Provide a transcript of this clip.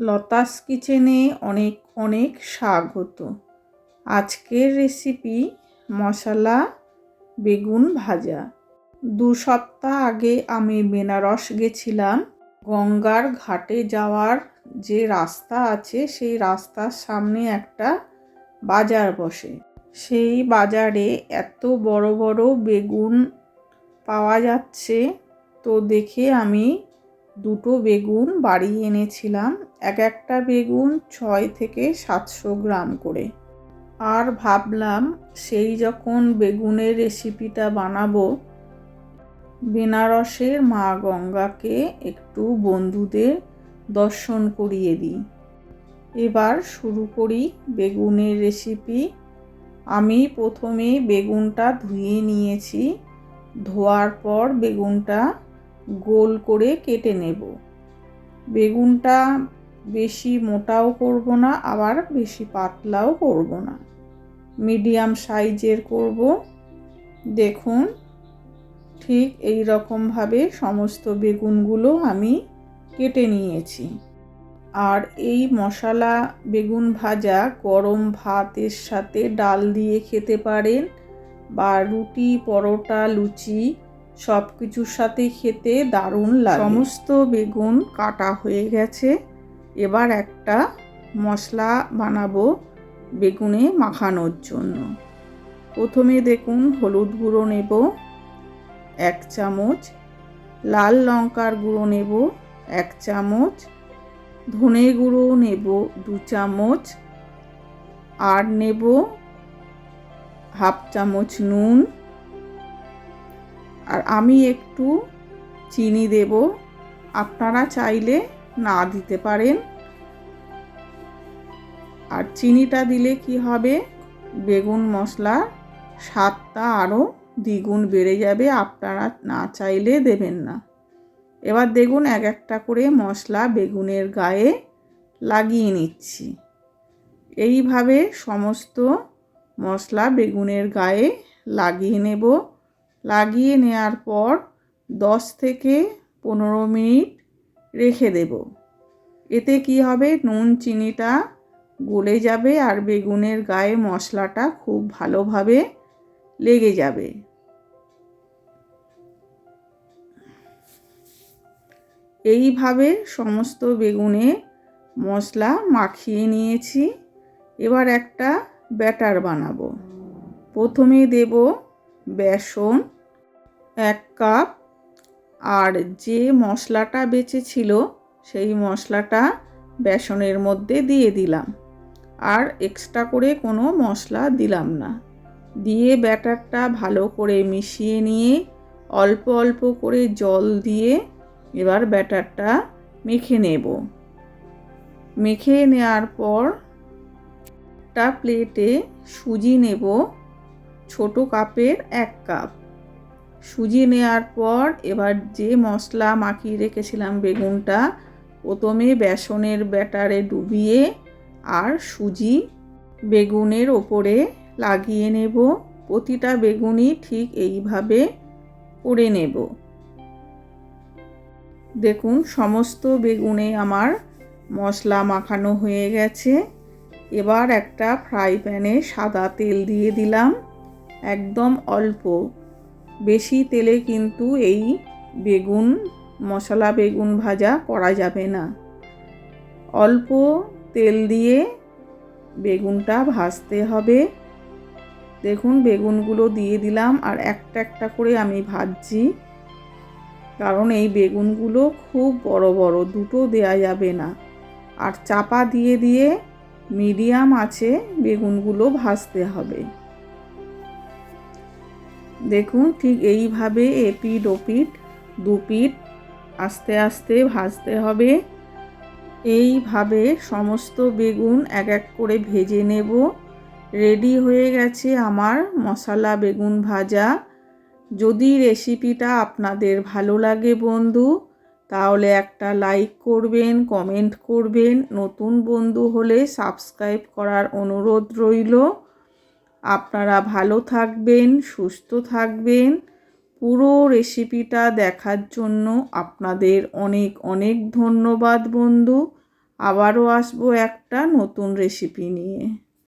লতাস কিচেনে অনেক অনেক স্বাগত। আজকের রেসিপি মশলা বেগুন ভাজা। দু সপ্তাহ আগে আমি বেনারস গেছিলাম। গঙ্গার ঘাটে যাওয়ার যে রাস্তা আছে, সেই রাস্তার সামনে একটা বাজার বসে। সেই বাজারে এত বড় বড় বেগুন পাওয়া যাচ্ছে, তো দেখে আমি দুটো বেগুন বাড়ি এনেছিলাম, এক একটা বেগুন ছয় থেকে সাতশো গ্রাম করে। আর ভাবলাম সেই যখন বেগুনের রেসিপিটা বানাবো, বেনারসের মা গঙ্গাকে একটু বন্ধুদের দর্শন করিয়ে দিই। এবার শুরু করি বেগুনের রেসিপি। আমি প্রথমে বেগুনটা ধুয়ে নিয়েছি, ধোয়ার পর বেগুনটা গোল করে কেটে নেব। বেগুনটা বেশি মোটাও করব না, আবার বেশি পাতলাও করব না। মিডিয়াম সাইজের করব। দেখুন, ঠিক এই রকমভাবে সমস্ত বেগুনগুলো আমি কেটে নিয়েছি। আর এই মশলা বেগুন ভাজা গরম ভাতের সাথে ডাল দিয়ে খেতে পারেন বা রুটি, পরোটা, লুচি সব কিছুর সাথে খেতে দারুণ লাগে। সমস্ত বেগুন কাটা হয়ে গেছে। এবার একটা মশলা বানাবো বেগুনে মাখানোর জন্য। প্রথমে দেখুন হলুদ গুঁড়ো নেব, এক চামচ। লাল লঙ্কার গুঁড়ো নেব, এক চামচ। ধনে গুঁড়ো নেব, দু চামচ। আর নেব হাফ চামচ নুন। আর আমি একটু চিনি দেব। আপনারা চাইলে না দিতে পারেন। আর চিনিটা দিলে কি হবে? বেগুন মশলা স্বাদটা আরও দ্বিগুণ বেড়ে যাবে, আপনারা না চাইলে দেবেন না। এবার দেখুন এক একটা করে মশলা বেগুনের গায়ে লাগিয়ে নিচ্ছি। এইভাবে সমস্ত মশলা বেগুনের গায়ে লাগিয়ে নেব। লাগিয়ে নেওয়ার পর দশ থেকে পনেরো মিনিট রেখে দেব। এতে কি হবে? নুন, চিনিটা গলে যাবে আর বেগুনের গায়ে মশলাটা খুব ভালোভাবে লেগে যাবে। এইভাবে সমস্ত বেগুনে মশলা মাখিয়ে নিয়েছি। এবার একটা ব্যাটার বানাবো। প্রথমে দেব বেসন এক কাপ। আর যে মশলাটা বেঁচেছিল সেই মশলাটা বেসনের মধ্যে দিয়ে দিলাম। আর এক্সট্রা করে কোনো মশলা দিলাম না। দিয়ে ব্যাটারটা ভালো করে মিশিয়ে নিয়ে অল্প অল্প করে জল দিয়ে এবার ব্যাটারটা মেখে নেব। মেখে নেওয়ার পর একটা প্লেটে সুজি নেব। ছোট কাপের এক কাপ। সুজি নেওয়ার পর এবার যে মশলা মাখিয়ে রেখেছিলাম বেগুনটা, প্রথমে বেসনের ব্যাটারে ডুবিয়ে আর সুজি বেগুনের ওপরে লাগিয়ে নেব। প্রতিটা বেগুনই ঠিক এইভাবে করে নেব। দেখুন, সমস্ত বেগুনে আমার মশলা মাখানো হয়ে গেছে। এবার একটা ফ্রাই প্যানে সাদা তেল দিয়ে দিলাম। একদম অল্প। বেশি তেলে কিন্তু এই বেগুন, মশলা বেগুন ভাজা করা যাবে না। অল্প তেল দিয়ে বেগুনটা ভাজতে হবে। দেখুন, বেগুনগুলো দিয়ে দিলাম আর একটা একটা করে আমি ভাজছি। কারণ এই বেগুনগুলো খুব বড় বড়, দুটো দেয়া যাবে না। আর চাপা দিয়ে দিয়ে মিডিয়াম আছে বেগুনগুলো ভাজতে হবে। দেখুন ঠিক এইভাবে এপিট ওপিট দুপিট আস্তে আস্তে ভাজতে হবে। এইভাবে সমস্ত বেগুন এক এক করে ভেজে নেব। রেডি হয়ে গেছে আমার মশলা বেগুন ভাজা। যদি রেসিপিটা আপনাদের ভালো লাগে বন্ধু, তাহলে একটা লাইক করবেন, কমেন্ট করবেন। নতুন বন্ধু হলে সাবস্ক্রাইব করার অনুরোধ রইল। আপনারা ভালো থাকবেন, সুস্থ থাকবেন। পুরো রেসিপিটা দেখার জন্য আপনাদের অনেক অনেক ধন্যবাদ বন্ধু। আবারও আসব একটা নতুন রেসিপি নিয়ে।